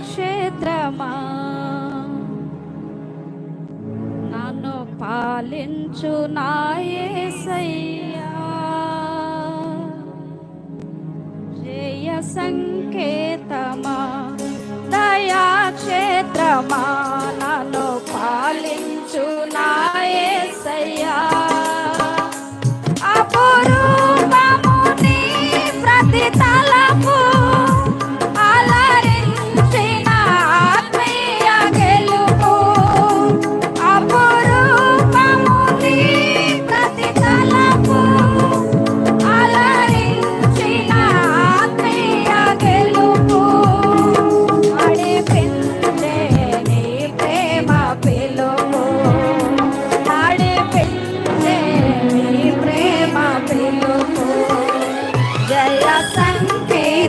క్షేత్రమా? నన్ను పాలించు నాయసయ్యా జయ సంకేతమా? దయా క్షేత్రమా? నన్ను పాలించు నాయసయ్యా అపురూపము నీ ప్రతి తలపు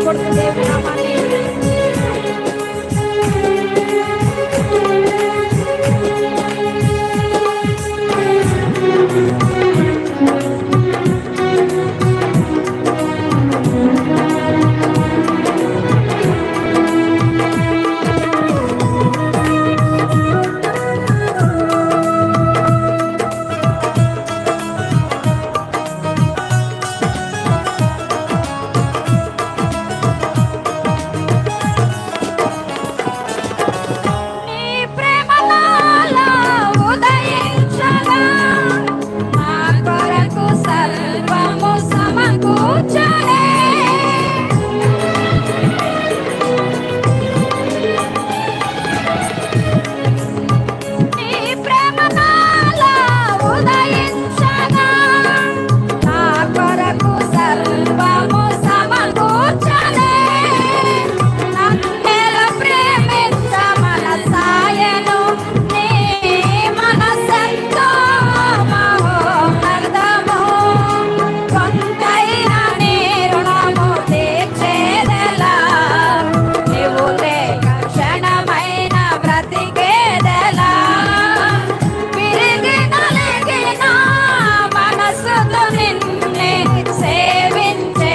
সাপোর্ট